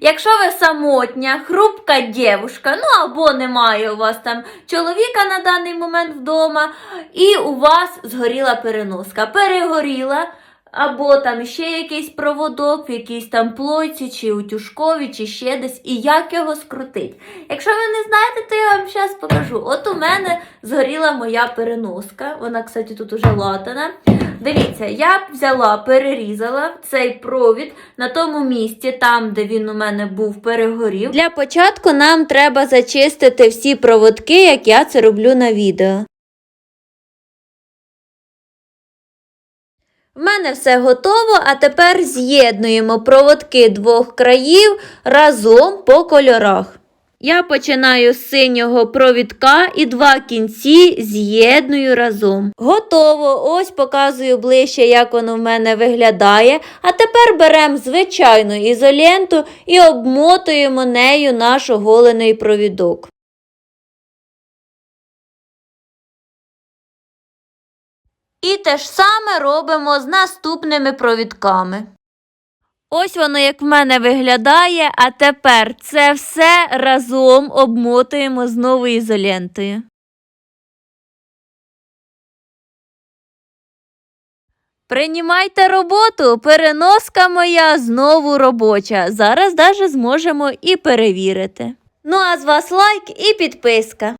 Якщо ви самотня, хрупка дівушка, ну або немає у вас там чоловіка на даний момент вдома, і у вас згоріла переноска, перегоріла, або там ще якийсь проводок в якійсь там плойці, чи утюжкові, чи ще десь, і як його скрутить. Якщо ви не знаєте, то я вам зараз покажу. От у мене згоріла моя переноска, вона, кстати, тут уже латана. Дивіться, я взяла, перерізала цей провід на тому місці, там, де він у мене був, перегорів. Для початку нам треба зачистити всі проводки, як я це роблю на відео. В мене все готово, а тепер з'єднуємо проводки двох країв разом по кольорах. Я починаю з синього провідка і два кінці з'єдную разом. Готово. Ось показую ближче, як воно в мене виглядає. А тепер беремо звичайну ізоленту і обмотуємо нею наш оголений провідок. І те ж саме робимо з наступними провідками. Ось воно як в мене виглядає, а тепер це все разом обмотуємо знову ізолентою. Приймайте роботу, переноска моя знову робоча. Зараз даже зможемо і перевірити. Ну а з вас лайк і підписка.